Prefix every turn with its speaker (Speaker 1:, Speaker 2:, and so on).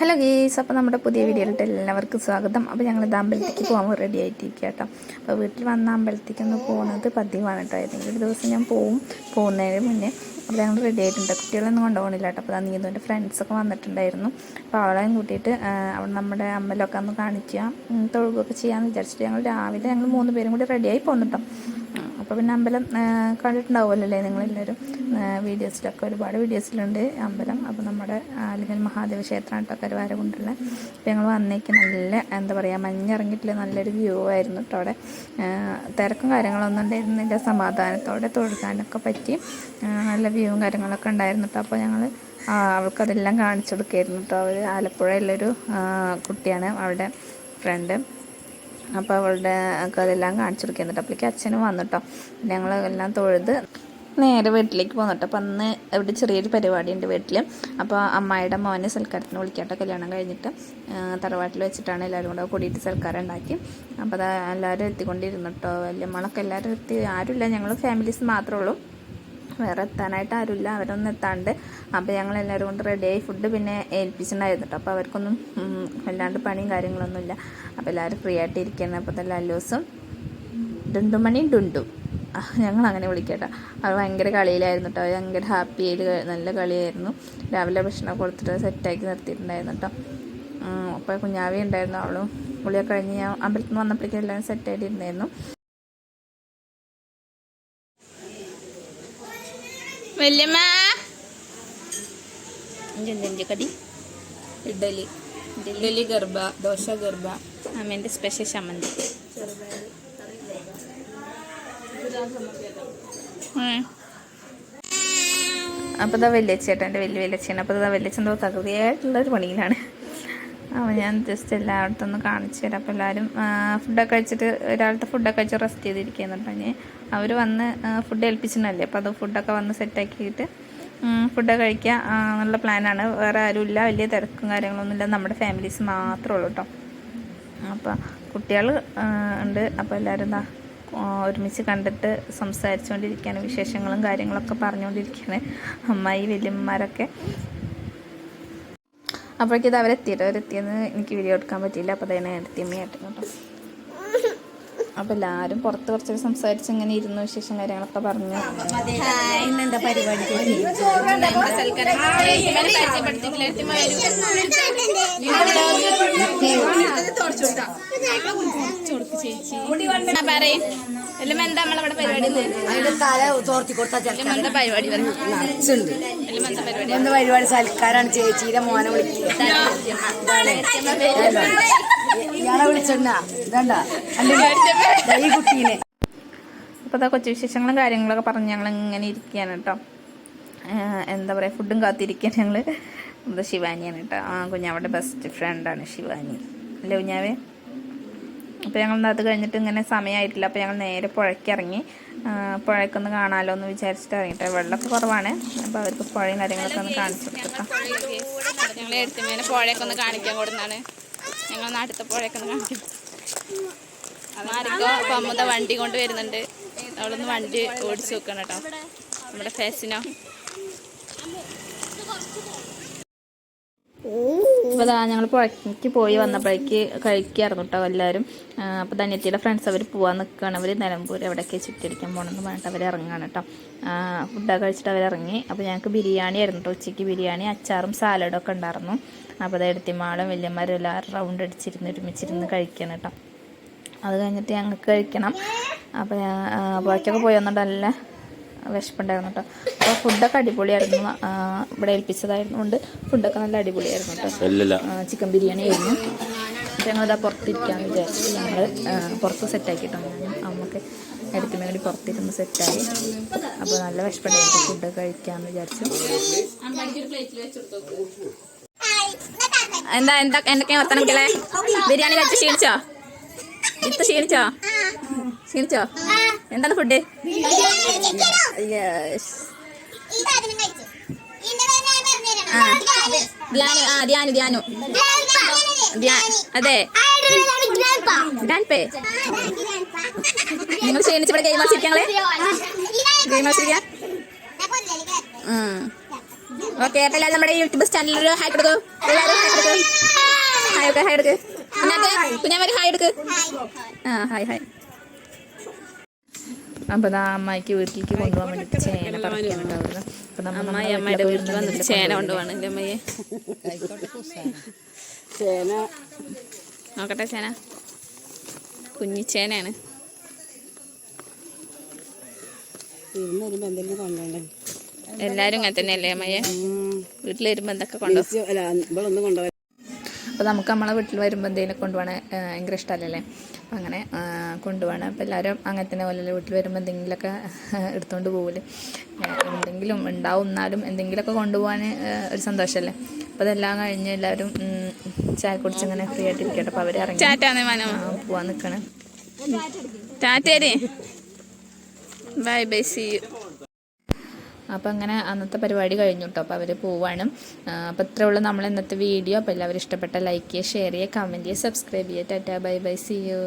Speaker 1: Hello guys അപ്പോൾ നമ്മുടെ പുതിയ വീഡിയോയിലിട്ട് എല്ലാവർക്കും സ്വാഗതം. അപ്പോൾ ഞങ്ങൾ ഇത് അമ്പലത്തേക്ക് പോകാൻ റെഡി ആയിട്ടിരിക്കുക കേട്ടോ. അപ്പോൾ വീട്ടിൽ വന്ന അമ്പലത്തേക്ക് ഒന്ന് പോകുന്നത് പതിവാണ് കേട്ടോ. ഏതെങ്കിലും ഒരു ദിവസം ഞാൻ പോവും. പോകുന്നതിന് മുന്നേ അപ്പോൾ ഞങ്ങൾ റെഡി ആയിട്ടുണ്ട്. കുട്ടികളൊന്നും കൊണ്ടുപോകണില്ല കേട്ടോ. അപ്പോൾ നീന്തുന്റെ ഫ്രണ്ട്സൊക്കെ വന്നിട്ടുണ്ടായിരുന്നു. അപ്പോൾ അവളെയും കൂട്ടിയിട്ട് അവിടെ നമ്മുടെ അമ്പലമൊക്കെ ഒന്ന് കാണിക്കുക തൊഴുകൊക്കെ ചെയ്യാമെന്ന് വിചാരിച്ചിട്ട് ഞങ്ങൾ രാവിലെ ഞങ്ങൾ മൂന്ന് പേരും കൂടി റെഡിയായി പോന്നിട്ടോ അപ്പോൾ പിന്നെ അമ്പലം കണ്ടിട്ടുണ്ടാവുമല്ലോ അല്ലേ നിങ്ങളെല്ലാവരും വീഡിയോസിലൊക്കെ ഒരുപാട് വീഡിയോസിലുണ്ട് അമ്പലം. അപ്പോൾ നമ്മുടെ അല്ലെങ്കിൽ മഹാദേവ ക്ഷേത്രം കേട്ടോ കരുവാര കൊണ്ടുള്ള അപ്പോൾ ഞങ്ങൾ വന്നേക്ക് നല്ല എന്താ പറയുക മഞ്ഞിറങ്ങിയിട്ടുള്ള നല്ലൊരു വ്യൂ ആയിരുന്നു കേട്ടോ അവിടെ. തിരക്കും കാര്യങ്ങളൊന്നും ഉണ്ടായിരുന്നില്ല. സമാധാനത്തോടെ തൊഴുകാനൊക്കെ പറ്റി. നല്ല വ്യൂവും കാര്യങ്ങളൊക്കെ ഉണ്ടായിരുന്നു കേട്ടോ. അപ്പോൾ ഞങ്ങൾ അവൾക്കതെല്ലാം കാണിച്ചു കൊടുക്കുകയായിരുന്നു കേട്ടോ. അവർ ആലപ്പുഴയുള്ളൊരു കുട്ടിയാണ്. അവളുടെ ഫ്രണ്ട് അപ്പോൾ അവളുടെ അതെല്ലാം കാണിച്ചു കൊടുക്കുന്നുണ്ട് അപ്പോഴേക്ക് അച്ഛനും വന്നിട്ടോ ഞങ്ങൾ എല്ലാം തൊഴുത് നേരെ വീട്ടിലേക്ക് പോന്നിട്ടോ അപ്പം അന്ന് ഇവിടെ ചെറിയൊരു പരിപാടി ഉണ്ട് വീട്ടിൽ അപ്പോൾ അമ്മായിയുടെ മോനെ സൽക്കാരത്തിന് വിളിക്കാട്ടോ കല്യാണം കഴിഞ്ഞിട്ട് തറവാട്ടിൽ വെച്ചിട്ടാണ് എല്ലാവരും കൂടെ കൂടിയിട്ട് സൽക്കാരം ഉണ്ടാക്കി. അപ്പോൾ അത് എല്ലാവരും എത്തിക്കൊണ്ടിരുന്നിട്ടോ വലിയ മണക്ക് എല്ലാവരും എത്തി. ആരുമില്ല. ഞങ്ങൾ ഫാമിലീസ് മാത്രമേ ഉള്ളൂ. വേറെ എത്താനായിട്ട് ആരുമില്ല. അവരൊന്നും എത്താണ്ട്. അപ്പോൾ ഞങ്ങൾ എല്ലാവരും കൊണ്ട് റെഡിയായി ഫുഡ് പിന്നെ ഏൽപ്പിച്ചിട്ടുണ്ടായിരുന്നു കേട്ടോ. അപ്പോൾ അവർക്കൊന്നും വല്ലാണ്ട് പണിയും കാര്യങ്ങളൊന്നുമില്ല. അപ്പോൾ എല്ലാവരും ഫ്രീ ആയിട്ട് ഇരിക്കുന്നത് അപ്പോൾ തന്നെ അല്ലൂസും ഡുണ്ടുമണി ഡുണ്ടു. ഞങ്ങൾ അങ്ങനെ വിളിക്കട്ടോ അത് ഭയങ്കര കളിയിലായിരുന്നു കേട്ടോ. ഭയങ്കര ഹാപ്പി ആയിട്ട് നല്ല കളിയായിരുന്നു. രാവിലെ ഭക്ഷണം കൊടുത്തിട്ട് സെറ്റാക്കി നിർത്തിയിട്ടുണ്ടായിരുന്നു കേട്ടോ. അപ്പോൾ കുഞ്ഞാവി ഉണ്ടായിരുന്നു. അവളും പുളിയൊക്കെ കഴിഞ്ഞ് ഞാൻ അമ്പലത്തിൽ നിന്ന് വന്നപ്പോഴേക്കും എല്ലാവരും സെറ്റായിട്ട് ഇരുന്നായിരുന്നു.
Speaker 2: വല്യമ്മ.
Speaker 1: കടി.
Speaker 2: ഇഡലി. ഇഡലി. ഗർഭ ദോശ ഗർഭ.
Speaker 1: അമ്മേന്റെ സ്പെഷ്യൽ ചമ്മന്തി. അപ്പോൾ ഇതാ വെല്ലിച്ചേട്ടൻ എന്റെ വലിയ ചേട്ടൻ അപ്പോൾ ഇതാ വെല്ലിച്ചൻ തകൃതിയായിട്ടുള്ള ഒരു പണിയിലാണ്. അപ്പോൾ ഞാൻ ജസ്റ്റ് എല്ലായിടത്തും ഒന്ന് കാണിച്ചു തരാം. അപ്പോൾ എല്ലാവരും ഫുഡൊക്കെ കഴിച്ചിട്ട് ഒരാളത്തെ ഫുഡൊക്കെ കഴിച്ച് റെസ്റ്റ് ചെയ്തിരിക്കുന്നുണ്ട് ഇനി. അവർ വന്ന് ഫുഡ് ഏൽപ്പിച്ചിട്ടുണ്ടല്ലേ? അപ്പോൾ അത് ഫുഡൊക്കെ വന്ന് സെറ്റാക്കിയിട്ട് ഫുഡ് കഴിക്കുക എന്നുള്ള പ്ലാനാണ് വേറെ ആരും ഇല്ല വലിയ തിരക്കും കാര്യങ്ങളൊന്നും ഇല്ല. നമ്മുടെ ഫാമിലീസ് മാത്രമേ ഉള്ളൂ കേട്ടോ. അപ്പോൾ കുട്ടികൾ ഉണ്ട്. അപ്പോൾ എല്ലാവരും എന്താ ഒരുമിച്ച് കണ്ടിട്ട് സംസാരിച്ചുകൊണ്ടിരിക്കുകയാണ്. വിശേഷങ്ങളും കാര്യങ്ങളൊക്കെ പറഞ്ഞുകൊണ്ടിരിക്കുകയാണ്. അമ്മായി വല്യമ്മമാരൊക്കെ. അപ്പോഴേക്കും ഇത് അവരെത്തിയിട്ട് അവരെത്തിയെന്ന് എനിക്ക് വീഡിയോ എടുക്കാൻ പറ്റിയില്ല. അപ്പോൾ തന്നെ എടുത്തിയമ്മയായിട്ട് കേട്ടോ. അപ്പോൾ എല്ലാവരും പുറത്ത് കുറച്ചൊക്കെ സംസാരിച്ച് ഇങ്ങനെ ഇരുന്നു. വിശേഷം കാര്യങ്ങളൊക്കെ പറഞ്ഞു.
Speaker 2: ഇന്നെന്താ പരിപാടി? പറയും. എന്താ നമ്മളവിടെ പരിപാടി
Speaker 3: അതിന്റെ തല തോർത്തി കൊടുത്താൽ
Speaker 2: എല്ലാം എന്താ പരിപാടി എന്താ പരിപാടി?
Speaker 3: സൽക്കാരാണ് ചേച്ചിയുടെ മോനെ വിളിക്കുന്നത്. ഇയാളെ വിളിച്ചെണ്ണ ഇതണ്ട? ഈ കുട്ടീനെ.
Speaker 1: അപ്പോൾ അതാ കൊച്ചു വിശേഷങ്ങളും കാര്യങ്ങളൊക്കെ പറഞ്ഞ് ഞങ്ങൾ ഇങ്ങനെ ഇരിക്കുകയാണ് കേട്ടോ എന്താ പറയുക ഫുഡും കാത്തിരിക്കാൻ ഞങ്ങൾ ഇത് ശിവാനിയാണ് കേട്ടോ ആ കുഞ്ഞാവിടെ ബെസ്റ്റ് ഫ്രണ്ടാണ് ശിവാനി. അല്ലേ കുഞ്ഞാവേ? അപ്പോൾ ഞങ്ങൾ അത് കഴിഞ്ഞിട്ട് ഇങ്ങനെ സമയമായിട്ടില്ല അപ്പോൾ ഞങ്ങൾ നേരെ പുഴയ്ക്കിറങ്ങി പുഴയ്ക്കൊന്ന് കാണാമല്ലോ എന്ന് വിചാരിച്ചിട്ട് ഇറങ്ങിയിട്ട്. വെള്ളമൊക്കെ കുറവാണ്. അപ്പോൾ അവർക്ക് പുഴയും കാര്യങ്ങളൊക്കെ ഒന്ന് കാണിച്ചു കൊടുക്കാം.
Speaker 2: ഞങ്ങൾ പുഴയൊക്കെ ഒന്ന് കാണിക്കാൻ കൊടുന്നാണ്. ഞങ്ങൾ നാട്ടിലത്തെ പുഴയൊക്കെ ഒന്ന് കാണിക്കും അപ്പൊ അമ്മത വണ്ടി കൊണ്ട് വരുന്നുണ്ട്. അവളൊന്ന് വണ്ടി ഓടിച്ചു നോക്കണം കേട്ടോ. നമ്മുടെ ഫേസിനോ.
Speaker 1: അപ്പോൾ അതാ ഞങ്ങൾ പുഴയ്ക്ക് പോയി വന്നപ്പോഴേക്ക് കഴിക്കായിരുന്നു കേട്ടോ എല്ലാവരും അപ്പോൾ ധന്യത്തിയുടെ ഫ്രണ്ട്സ് അവർ പോകാൻ നിൽക്കുകയാണ് അവർ നിലമ്പൂർ എവിടെയൊക്കെ ചുറ്റടിക്കാൻ പോകണമെന്ന് പറഞ്ഞിട്ട് അവർ ഇറങ്ങുകയാണ് കേട്ടോ ഫുഡൊക്കെ കഴിച്ചിട്ട് അവർ ഇറങ്ങി. അപ്പോൾ ഞങ്ങൾക്ക് ബിരിയാണി ആയിരുന്നു കേട്ടോ ഉച്ചയ്ക്ക് ബിരിയാണി അച്ചാറും സാലഡും ഒക്കെ ഉണ്ടായിരുന്നു. അപ്പോൾ അത് എടുത്തിമാളും വലിയമാരും എല്ലാവരും റൗണ്ട് അടിച്ചിരുന്ന് ഒരുമിച്ചിരുന്ന് കഴിക്കണം കേട്ടോ അത് കഴിഞ്ഞിട്ട് ഞങ്ങൾക്ക് കഴിക്കണം. അപ്പോൾ പുഴയ്ക്കൊക്കെ പോയി വന്നിട്ട് നല്ല വിശപ്പുണ്ടായിരുന്നു കേട്ടോ. അപ്പോൾ ഫുഡൊക്കെ അടിപൊളിയായിരുന്നു. ഇവിടെ ഏൽപ്പിച്ചതായിരുന്നു. കൊണ്ട് ഫുഡൊക്കെ നല്ല അടിപൊളിയായിരുന്നു കേട്ടോ. ചിക്കൻ ബിരിയാണി ആയിരുന്നു. അപ്പോൾ ഞങ്ങളിതാ പുറത്തിരിക്കാമെന്ന് വിചാരിച്ചു. ഞങ്ങൾ പുറത്ത് സെറ്റാക്കിയിട്ടുണ്ട് അമ്മയ്ക്ക് എടുക്കുന്ന വേണ്ടി പുറത്തിരുന്ന് സെറ്റായി അപ്പോൾ നല്ല വിശപ്പുണ്ടായിരുന്നു. ഫുഡ് കഴിക്കാമെന്ന് വിചാരിച്ചു.
Speaker 2: എന്താ എന്താ എന്തൊക്കെയാ വർത്തനം കിളെ ബിരിയാണി കഴിച്ച് ക്ഷീണിച്ചോ? ഇത്ത ക്ഷീണിച്ചോ? ക്ഷീണിച്ചോ? എന്താണ് ഫുഡ് ധ്യാനു ആ ധ്യാനു ധ്യാനു. ധ്യാ- അതെ. ഗ്രാൻഡ് പേ. നിങ്ങൾ ക്ഷീണിച്ച് ഇവിടെ ഗെയിം മത്സരിക്കാങ്ങളെ ഗെയിം മത്സരിക്കാം. ഓക്കെ അപ്പൊ എല്ലാവരും നമ്മുടെ യൂട്യൂബ് ചാനലിൽ ഒരു ഹായ് കൊടുക്കൂ. എല്ലാവരും ഹായ് കൊടുക്കൂ. ഹായ് ഓക്കെ ഹായ് എടുക്ക് കുഞ്ഞാമൊരു ഹായ് എടുക്ക് ആ ഹായ് ഹായ്.
Speaker 1: അപ്പോൾ അതാ അമ്മായിക്ക് വീട്ടിലേക്ക് കൊണ്ടുപോകാൻ വേണ്ടി ചേന പറിക്കാനുണ്ടാവുന്നത് അപ്പോൾ നമ്മൾ
Speaker 2: അമ്മായി അമ്മയുടെ വീട്ടിൽ വന്നിട്ട് ചേന കൊണ്ടുപോകണം എന്റെ അമ്മയെ
Speaker 3: ചേന.
Speaker 2: നോക്കട്ടെ ചേന. കുഞ്ഞി ചേനയാണ്.
Speaker 3: ഇരുന്ന് വരുമ്പോ എന്തെങ്കിലും
Speaker 2: എല്ലാരും അങ്ങനെ തന്നെയല്ലേ അമ്മയെ വീട്ടിൽ വരുമ്പോ എന്തൊക്കെ
Speaker 3: കൊണ്ടുപോകും?
Speaker 1: അപ്പോൾ നമുക്ക് നമ്മളെ വീട്ടിൽ വരുമ്പോൾ എന്തെങ്കിലും കൊണ്ടുപോകണ ഭയങ്കര ഇഷ്ടമല്ലല്ലേ അപ്പം അങ്ങനെ കൊണ്ടുപോകണം. അപ്പോൾ എല്ലാവരും അങ്ങനെ തന്നെ പോലെ വീട്ടിൽ വരുമ്പോൾ എന്തെങ്കിലുമൊക്കെ എടുത്തുകൊണ്ട് പോകില്ലേ എന്തെങ്കിലും ഉണ്ടാവും എന്നാലും എന്തെങ്കിലുമൊക്കെ കൊണ്ടുപോകാൻ ഒരു സന്തോഷമല്ലേ അപ്പോൾ അതെല്ലാം കഴിഞ്ഞ് എല്ലാവരും ചായ കുടിച്ച് അങ്ങനെ ഫ്രീ ആയിട്ട് ഇരിക്കട്ടെ അപ്പോൾ അവർ ഇറങ്ങി പോവാൻ നിൽക്കണേ
Speaker 2: ടാറ്റേരി ബൈ ബൈ സി യു.
Speaker 1: അപ്പോൾ അങ്ങനെ അന്നത്തെ പരിപാടി കഴിഞ്ഞു കേട്ടോ അപ്പോൾ അവർ പോവാണ്. അപ്പോൾ ഇത്രേ ഉള്ളൂ നമ്മൾ ഇന്നത്തെ വീഡിയോ. അപ്പോൾ എല്ലാവരും ഇഷ്ടപ്പെട്ട ലൈക്ക് ചെയ്യുക ഷെയർ ചെയ്യുക കമന്റ് ചെയ്യുക സബ്സ്ക്രൈബ് ചെയ്യുക. Tata bye bye see you